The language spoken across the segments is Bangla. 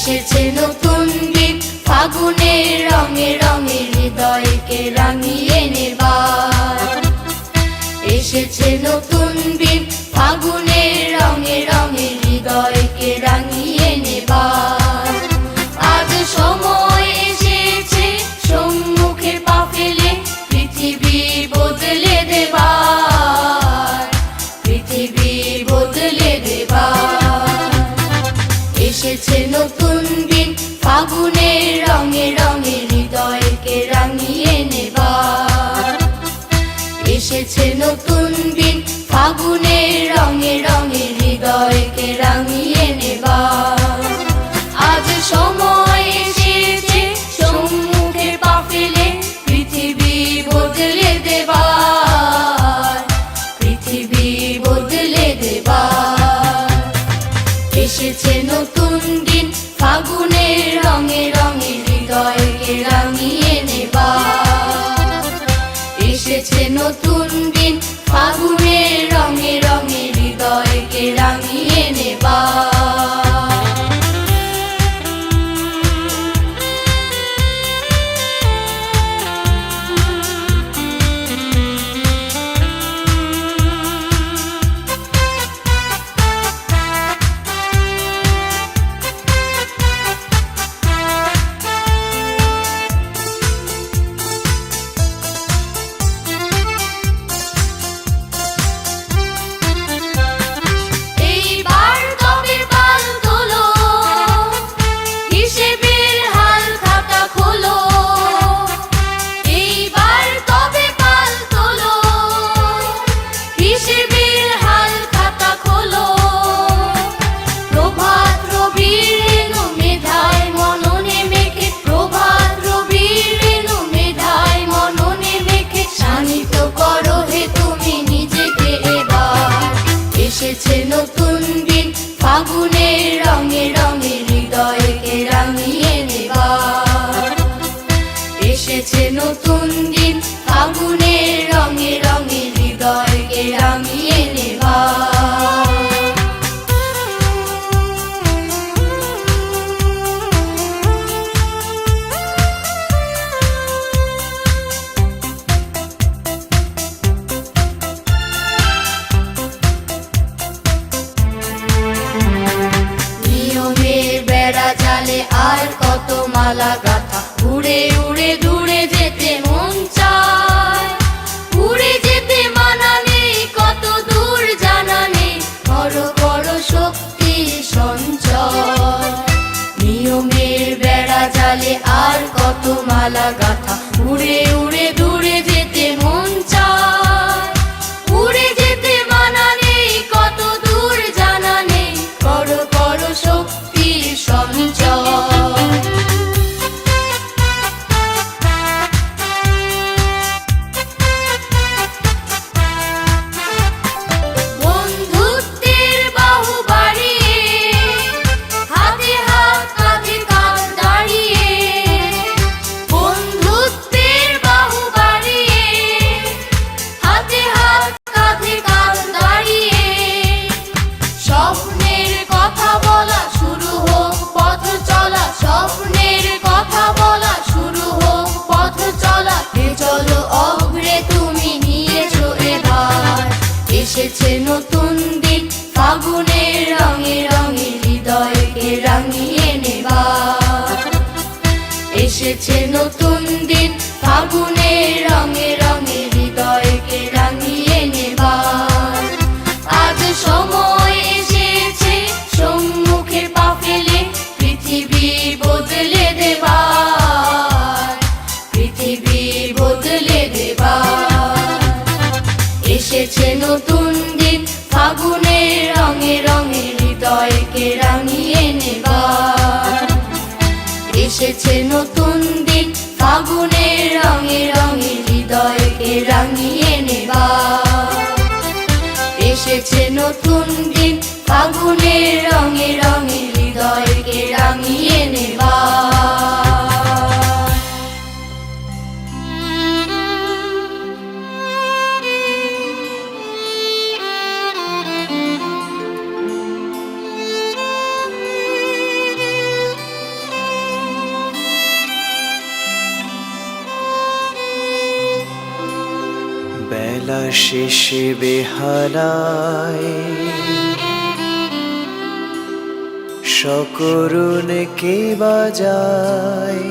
এসেছে নতুন গীত ফাগুনের রঙে রঙে হৃদয়কে রাঙিয়ে নেবা নতুন দিন ফাগুনের রঙে রঙে হৃদয়কে রাঙিয়ে নেবা জালে আর কত মালা গাথা, উড়ে উড়ে দূর Alagat এসেছে নতুন দিন ফাগুনের রঙে রঙে হৃদয়কে রাঙিয়ে নেবা। এসেছে নতুন দিন। ফাগুনের রঙে রঙে শেষে বেহালায়। সকরুণ কে বাজায়।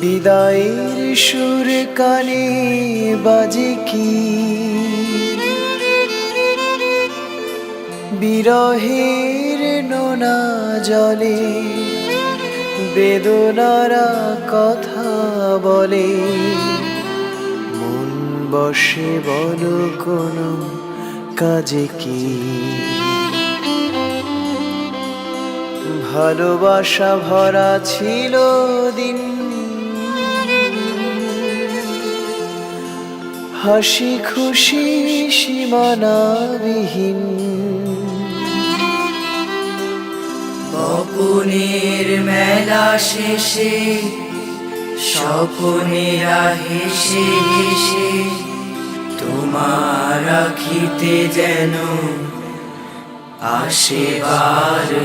বিদায়ের সুর কানে বাজে কি? বিরহের নোনা জলে বেদনারা কথা বলে। মন বসে বলো কোনো কাজে কি? ভালোবাসা ভরা ছিল দিন। হাসি খুশি সীমানাবিহীন। বপনের মেলা শেষে স্বপনেরা হেসে হেসে তোমার রাখিতে যেন আসে বারবার।